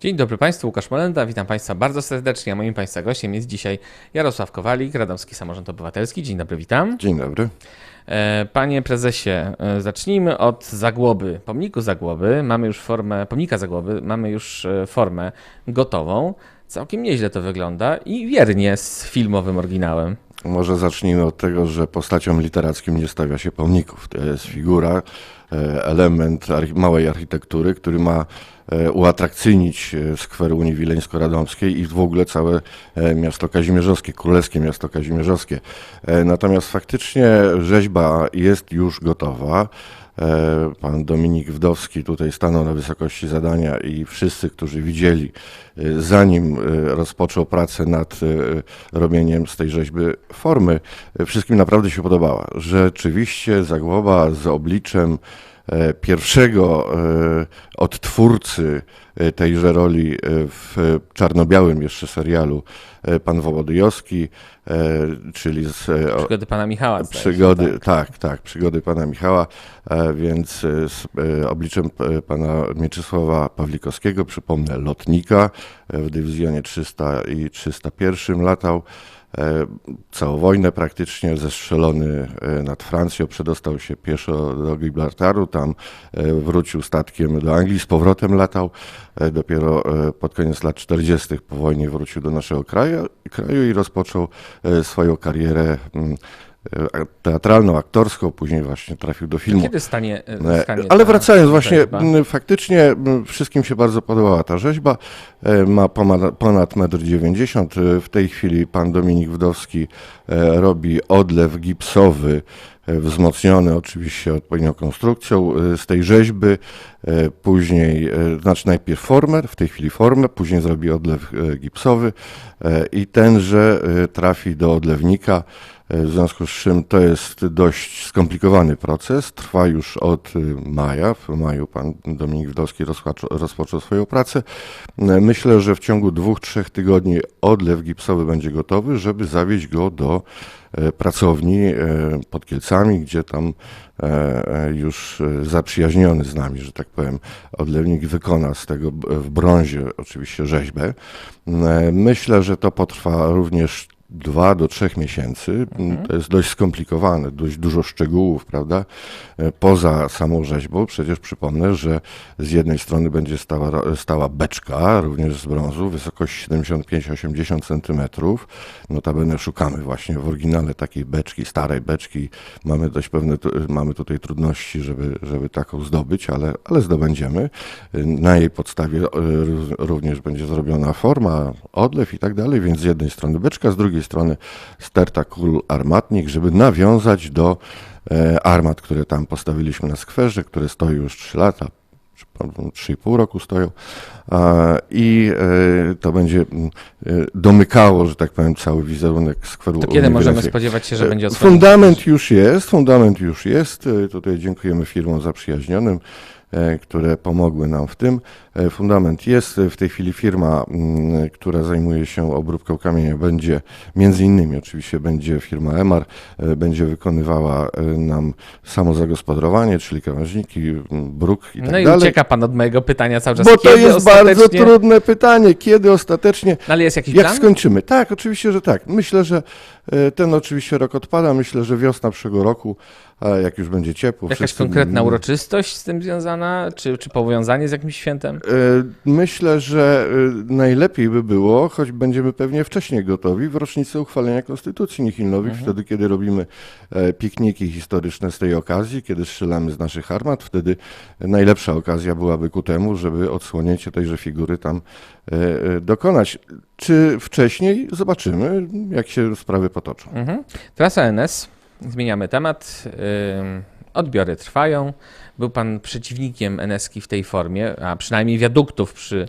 Dzień dobry Państwu, Łukasz Molenda, witam Państwa bardzo serdecznie. A moim Państwa gościem jest dzisiaj Jarosław Kowalik, Radomski Samorząd Obywatelski. Dzień dobry, witam. Dzień dobry. E, Panie prezesie, e, zacznijmy od Zagłoby, pomniku Zagłoby. Mamy już formę, pomnika Zagłoby, mamy już e, formę gotową. Całkiem nieźle to wygląda i wiernie z filmowym oryginałem. Może zacznijmy od tego, że postaciom literackim nie stawia się pomników. To jest figura, element archi- małej architektury, który ma e, uatrakcyjnić e, skwer Unii Wileńsko-Radomskiej i w ogóle całe e, miasto kazimierzowskie, królewskie miasto kazimierzowskie. E, Natomiast faktycznie rzeźba jest już gotowa. E, Pan Dominik Wdowski tutaj stanął na wysokości zadania i wszyscy, którzy widzieli, e, zanim e, rozpoczął pracę nad robieniem z tej rzeźby formy, wszystkim naprawdę się podobała. Rzeczywiście Zagłoba z obliczem pierwszego e, odtwórcy e, tejże roli e, w czarno-białym jeszcze serialu, e, pan Wołodyjowski, e, czyli z e, Przygody pana Michała. zdaje się, Przygody, tak. tak. tak, przygody pana Michała, e, więc e, z e, obliczem e, pana Mieczysława Pawlikowskiego, przypomnę, lotnika e, w dywizjonie 300 i 301 latał. E, Całą wojnę praktycznie zestrzelony e, nad Francją, przedostał się pieszo do Gibraltaru, tam e, wrócił statkiem do Anglii, z powrotem latał. Dopiero pod koniec lat 40. po wojnie wrócił do naszego kraju, kraju i rozpoczął swoją karierę e, teatralną, aktorską, później właśnie trafił do filmu. Kiedy stanie, e, E, stanie Ale ta wracając, właśnie rzeźba? m, faktycznie wszystkim się bardzo podobała ta rzeźba. Ma ponad, ponad 1,90 m. W tej chwili pan Dominik Wdowski robi odlew gipsowy, wzmocniony oczywiście odpowiednią konstrukcją z tej rzeźby. Później, znaczy najpierw formę, w tej chwili formę, później zrobi odlew gipsowy i tenże trafi do odlewnika. E, W związku z czym to jest dość skomplikowany proces. Trwa już od y, maja. W maju pan Dominik Wdowski rozpoczął, swoją pracę. E, Myślę, że w ciągu dwóch, trzech tygodni odlew gipsowy będzie gotowy, żeby zawieźć go do e, pracowni pod Kielcami, gdzie tam już zaprzyjaźniony z nami, że tak powiem, odlewnik wykona z tego w brązie oczywiście rzeźbę. Myślę, że to potrwa również dwa do trzech miesięcy. To jest dość skomplikowane, dość dużo szczegółów, prawda? E, Poza samą rzeźbą, przecież przypomnę, że z jednej strony będzie stała, stała beczka, również z brązu, wysokość 75-80 cm. Notabene szukamy właśnie w oryginale takiej beczki, starej beczki. Mamy dość pewne, mamy tutaj trudności, żeby, żeby taką zdobyć, ale, ale zdobędziemy. Na jej podstawie e, ró- również będzie zrobiona forma, odlew i tak dalej, więc z jednej strony beczka, z drugiej strony sterta kul armatnik, żeby nawiązać do e, armat, które tam postawiliśmy na skwerze, które stoi już 3 lata, czy po- 3,5 roku stoją i e, to będzie mm, e, domykało, że tak powiem, cały wizerunek skweru To kiedy możemy spodziewać się, że będzie osłonięty? Fundament już jest, fundament już jest. Tutaj dziękujemy firmom zaprzyjaźnionym, które pomogły nam w tym. E, Fundament jest. E, W tej chwili firma, mm, która zajmuje się obróbką kamienia, będzie, między innymi oczywiście będzie firma Emar, e, będzie wykonywała nam samo zagospodarowanie, czyli krawężniki, bruk i tak No i dalej. ucieka pan od mojego pytania cały czas. Bo to jest bardzo trudne pytanie. Kiedy ostatecznie No ale jest jakiś jak plan? skończymy? Tak, oczywiście, że tak. Myślę, że ten oczywiście rok odpada. Myślę, że wiosna przyszłego roku, jak już będzie ciepło. Jakaś wszyscy- konkretna uroczystość z tym związana, czy, czy powiązanie z jakimś świętem? E, Myślę, że e, najlepiej by było, choć będziemy pewnie wcześniej gotowi, w rocznicę uchwalenia Konstytucji Nichilnowych, wtedy kiedy robimy e, pikniki historyczne z tej okazji, kiedy strzelamy z naszych armat, wtedy najlepsza okazja byłaby ku temu, żeby odsłonięcie tejże figury tam dokonać. Czy wcześniej? Zobaczymy, jak się sprawy potoczą. Mhm. Trasa NS, zmieniamy temat. Odbiory trwają. Był pan przeciwnikiem NS-ki w tej formie, a przynajmniej wiaduktów przy,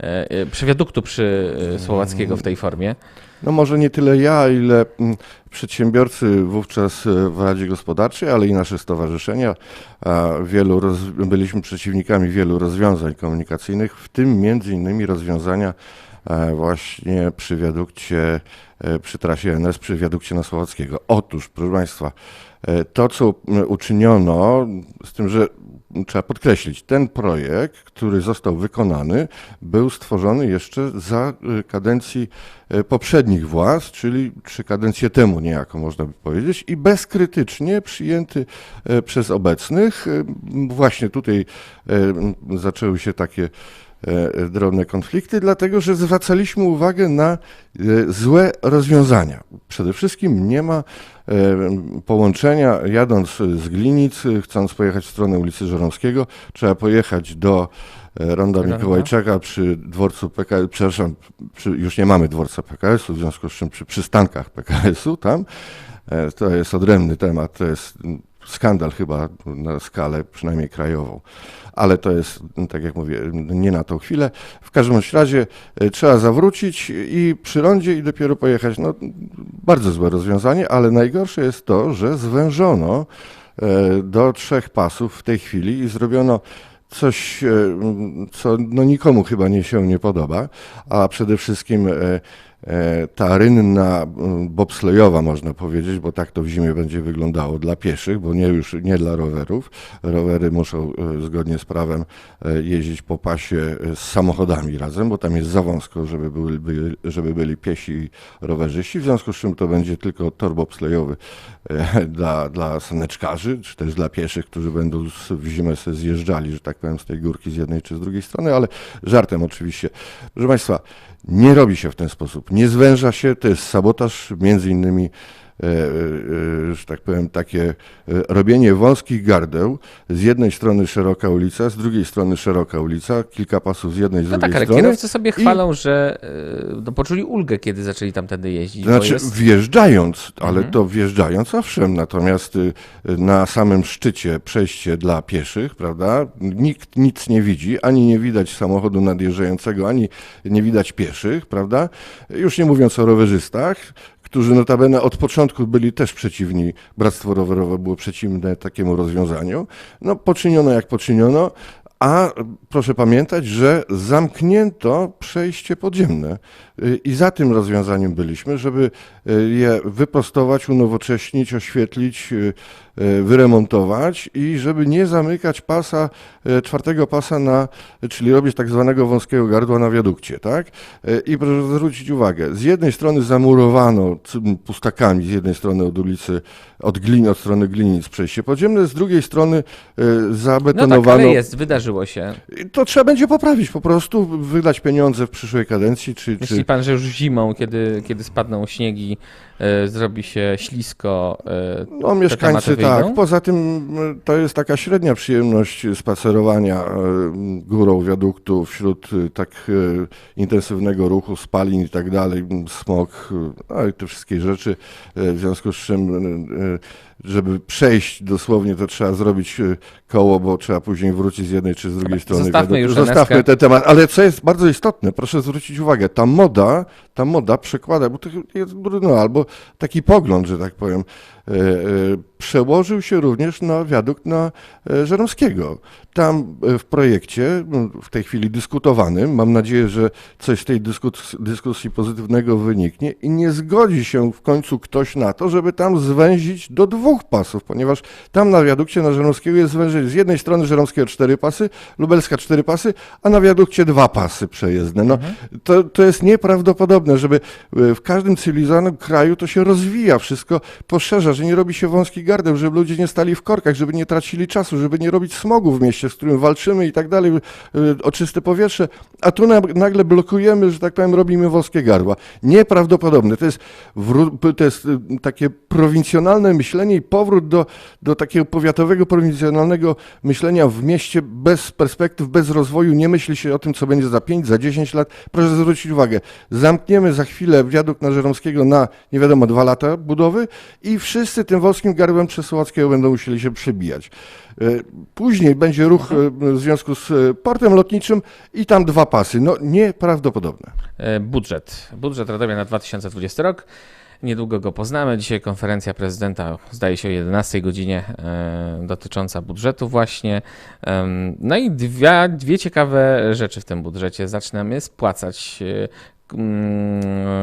e, e, przy wiaduktu przy e, Słowackiego w tej formie. No może nie tyle ja, ile mm, przedsiębiorcy wówczas w Radzie Gospodarczej, ale i nasze stowarzyszenia. Wielu roz... Byliśmy przeciwnikami wielu rozwiązań komunikacyjnych, w tym między innymi rozwiązania właśnie przy wiadukcie, przy trasie NS, przy wiadukcie na Słowackiego. Otóż, proszę Państwa, e, to co uczyniono, z tym, że trzeba podkreślić, ten projekt, który został wykonany, był stworzony jeszcze za y, kadencji poprzednich władz, czyli trzy kadencje temu niejako można by powiedzieć i bezkrytycznie przyjęty przez obecnych. Właśnie tutaj zaczęły się takie e, drobne konflikty, dlatego że zwracaliśmy uwagę na e, złe rozwiązania. Przede wszystkim nie ma e, połączenia, jadąc z Glinic, e, chcąc pojechać w stronę ulicy Żeromskiego, trzeba pojechać do e, Ronda. Mikołajczaka przy dworcu PKS, przepraszam, przy, już nie mamy dworca PKS-u, w związku z czym przy przystankach PKS-u tam, e, to jest odrębny temat, to jest skandal chyba na skalę przynajmniej krajową ale to jest, tak jak mówię, nie na tą chwilę. W każdym razie e, trzeba zawrócić i przy rondzie i dopiero pojechać. No, bardzo złe rozwiązanie, ale najgorsze jest to, że zwężono e, do trzech pasów w tej chwili i zrobiono coś, e, co no nikomu chyba nie się nie podoba, a przede wszystkim ta rynna m, bobslejowa można powiedzieć, bo tak to w zimie będzie wyglądało dla pieszych, bo nie już nie dla rowerów. Rowery muszą e, zgodnie z prawem e, jeździć po pasie e, z samochodami razem, bo tam jest za wąsko, żeby, byli, żeby byli piesi rowerzyści, w związku z czym to będzie tylko tor bobslejowy e, dla, dla saneczkarzy, czy też dla pieszych, którzy będą w zimę sobie zjeżdżali, że tak powiem, z tej górki z jednej czy z drugiej strony, ale żartem oczywiście. Proszę Państwa, nie robi się w ten sposób, nie zwęża się, to jest sabotaż, między innymi że tak powiem, takie e, robienie wąskich gardeł. Z jednej strony szeroka ulica, z drugiej strony szeroka ulica, kilka pasów z jednej, z No drugiej tak, ale strony. kierowcy sobie chwalą, że e, no, poczuli ulgę, kiedy zaczęli tamtędy jeździć. Znaczy jest... wjeżdżając, ale Mhm. to wjeżdżając owszem, natomiast y, na samym szczycie przejście dla pieszych, prawda, nikt nic nie widzi, ani nie widać samochodu nadjeżdżającego, ani nie widać pieszych, prawda, już nie mówiąc o rowerzystach, którzy notabene od początku byli też przeciwni, Bractwo Rowerowe było przeciwne takiemu rozwiązaniu, no poczyniono jak poczyniono, a proszę pamiętać, że zamknięto przejście podziemne Y, i za tym rozwiązaniem byliśmy, żeby y, je wyprostować, unowocześnić, oświetlić, y, wyremontować i żeby nie zamykać pasa, czwartego pasa na, czyli robić tak zwanego wąskiego gardła na wiadukcie, tak? I proszę zwrócić uwagę, z jednej strony zamurowano pustakami, z jednej strony od ulicy, od glin, od strony Glinic przejście podziemne, z drugiej strony y, No tak, zabetonowano ale jest, wydarzyło się. i To trzeba będzie poprawić po prostu, wydać pieniądze w przyszłej kadencji, czy, Myśli czy pan, że już zimą, kiedy, kiedy spadną śniegi, e, zrobi się ślisko, e, no, mieszkańcy tak. Poza tym m, to jest taka średnia przyjemność spacerowania e, górą wiaduktu wśród e, tak e, intensywnego ruchu, spalin i tak dalej, smog, e, no i te wszystkie rzeczy, e, w związku z czym e, e, żeby przejść dosłownie, to trzeba zrobić e, koło, bo trzeba później wrócić z jednej czy z drugiej strony. zostawmy już Zostawmy ten temat. Ale co jest bardzo istotne, proszę zwrócić uwagę, ta moda, ta moda przekłada, bo to jest no, albo taki pogląd, że tak powiem, przełożył się również na wiadukt na e, Żeromskiego. Tam e, w projekcie, m, w tej chwili dyskutowanym, mam nadzieję, że coś z tej dyskus dyskusji pozytywnego wyniknie i nie zgodzi się w końcu ktoś na to, żeby tam zwęzić do dwóch pasów, ponieważ tam na wiadukcie na Żeromskiego jest zwężenie z jednej strony Żeromskiego cztery pasy, Lubelska cztery pasy, a na wiadukcie dwa pasy przejezdne. No, to, to jest nieprawdopodobne, żeby e, w każdym cywilizowanym kraju to się rozwija, wszystko poszerza, że nie robi się wąskich gardeł, żeby ludzie nie stali w korkach, żeby nie tracili czasu, żeby nie robić smogu w mieście, z którym walczymy i tak dalej, e, o czyste powietrze, a tu na- nagle blokujemy, że tak powiem, robimy wąskie gardła. Nieprawdopodobne. To jest, to jest e, takie prowincjonalne myślenie i powrót do, do takiego powiatowego, prowincjonalnego myślenia w mieście bez perspektyw, bez rozwoju. Nie myśli się o tym, co będzie za 5, za 10 lat. Proszę zwrócić uwagę, zamkniemy za chwilę wiadukt na Żeromskiego na nie wiadomo dwa lata budowy i wszyscy tym wąskim gardłem przez Sołackiego będą musieli się przebijać. E, Później będzie ruch e, w związku z e, portem lotniczym i tam dwa pasy. No nieprawdopodobne. Budżet. Budżet Radomia na 2020 rok. Niedługo go poznamy. Dzisiaj konferencja prezydenta, zdaje się o 11 godzinie, dotycząca budżetu właśnie. No i dwie, dwie ciekawe rzeczy w tym budżecie. Zaczynamy spłacać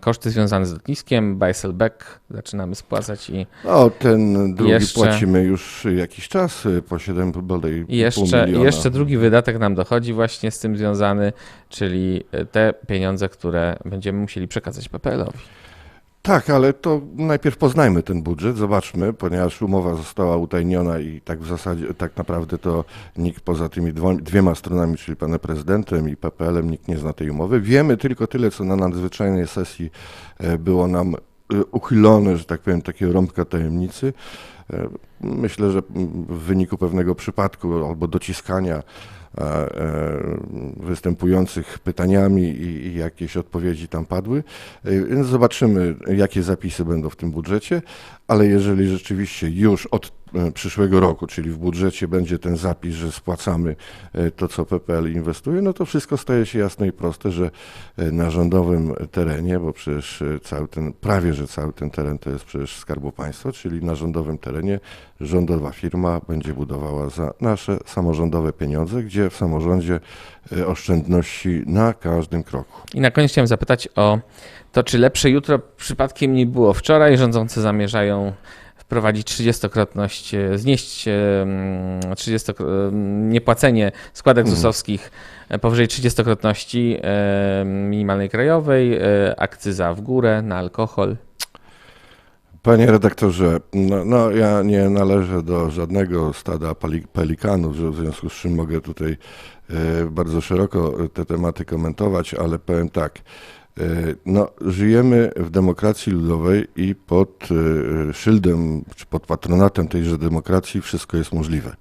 koszty związane z lotniskiem, Beisselbeck zaczynamy spłacać i O, ten drugi Jeszcze- płacimy już jakiś czas, y, po 7 bodaj I jeszcze, pół jeszcze drugi wydatek nam dochodzi właśnie z tym związany, czyli te pieniądze, które będziemy musieli przekazać PPL-owi. Tak, ale to najpierw poznajmy ten budżet, zobaczmy, ponieważ umowa została utajniona i tak w zasadzie, tak naprawdę to nikt poza tymi dwiema stronami, czyli panem prezydentem i PPL-em, nikt nie zna tej umowy. Wiemy tylko tyle, co na nadzwyczajnej sesji e, było nam e, uchylone, że tak powiem, takie rąbka tajemnicy. E, Myślę, że w wyniku pewnego przypadku albo dociskania występujących pytaniami i, i jakieś odpowiedzi tam padły. E, Więc zobaczymy, jakie zapisy będą w tym budżecie, ale jeżeli rzeczywiście już od e, przyszłego roku, czyli w budżecie będzie ten zapis, że spłacamy e, to, co PPL inwestuje, no to wszystko staje się jasne i proste, że e, na rządowym terenie, bo przecież cały ten, prawie że cały ten teren to jest przecież Skarbu Państwa, czyli na rządowym terenie rządowa firma będzie budowała za nasze samorządowe pieniądze, gdzie w samorządzie oszczędności na każdym kroku. I na koniec chciałem zapytać o to, czy lepsze jutro przypadkiem nie było wczoraj. Rządzący zamierzają wprowadzić 30-krotność, e, znieść em, 30, em, niepłacenie składek Mhm. ZUS-owskich e, powyżej 30-krotności e, minimalnej krajowej, e, akcyza w górę na alkohol. Panie redaktorze, no, no ja nie należę do żadnego stada pelikanów, w związku z czym mogę tutaj e, bardzo szeroko te tematy komentować, ale powiem tak. E, No, żyjemy w demokracji ludowej i pod e, szyldem czy pod patronatem tejże demokracji wszystko jest możliwe.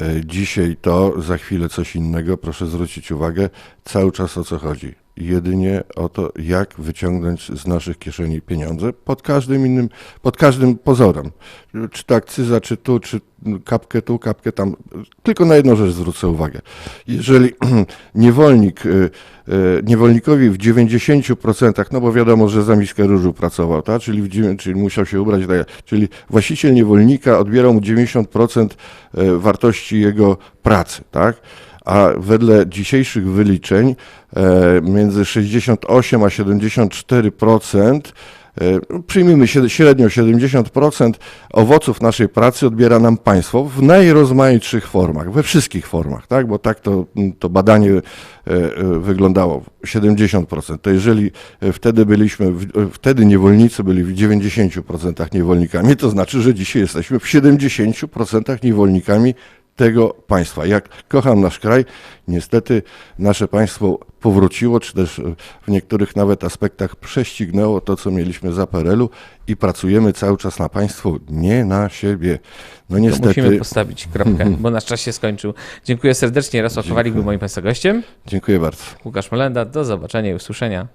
E, Dzisiaj to, za chwilę coś innego. Proszę zwrócić uwagę cały czas o co chodzi. Jedynie o to, jak wyciągnąć z naszych kieszeni pieniądze pod każdym innym, pod każdym pozorem. Czy to akcyza, czy tu, czy kapkę tu, kapkę tam. Tylko na jedną rzecz zwrócę uwagę. Jeżeli niewolnik, y, y, niewolnikowi w 90%, no bo wiadomo, że za miskę różu pracował, tak? czyli, w, czyli musiał się ubrać, tak, czyli właściciel niewolnika odbierał mu 90% y, wartości jego pracy, tak? A wedle dzisiejszych wyliczeń e, między 68 a 74%, e, przyjmijmy średnio 70% owoców naszej pracy odbiera nam państwo w najrozmaitszych formach, we wszystkich formach, tak? bo tak to, to badanie e, wyglądało, 70%. To jeżeli wtedy byliśmy, wtedy niewolnicy byli w 90% niewolnikami, to znaczy, że dzisiaj jesteśmy w 70% niewolnikami tego państwa. Jak kocham nasz kraj, niestety nasze państwo powróciło, czy też e, w niektórych nawet aspektach prześcignęło to, co mieliśmy za PRL-u i pracujemy cały czas na państwo, nie na siebie. No To musimy niestety, postawić kropkę, bo nasz czas się skończył. Dziękuję serdecznie. Jarosław Kowalik był moim Państwa gościem. dziękuję bardzo. Łukasz Molenda. Do zobaczenia i usłyszenia.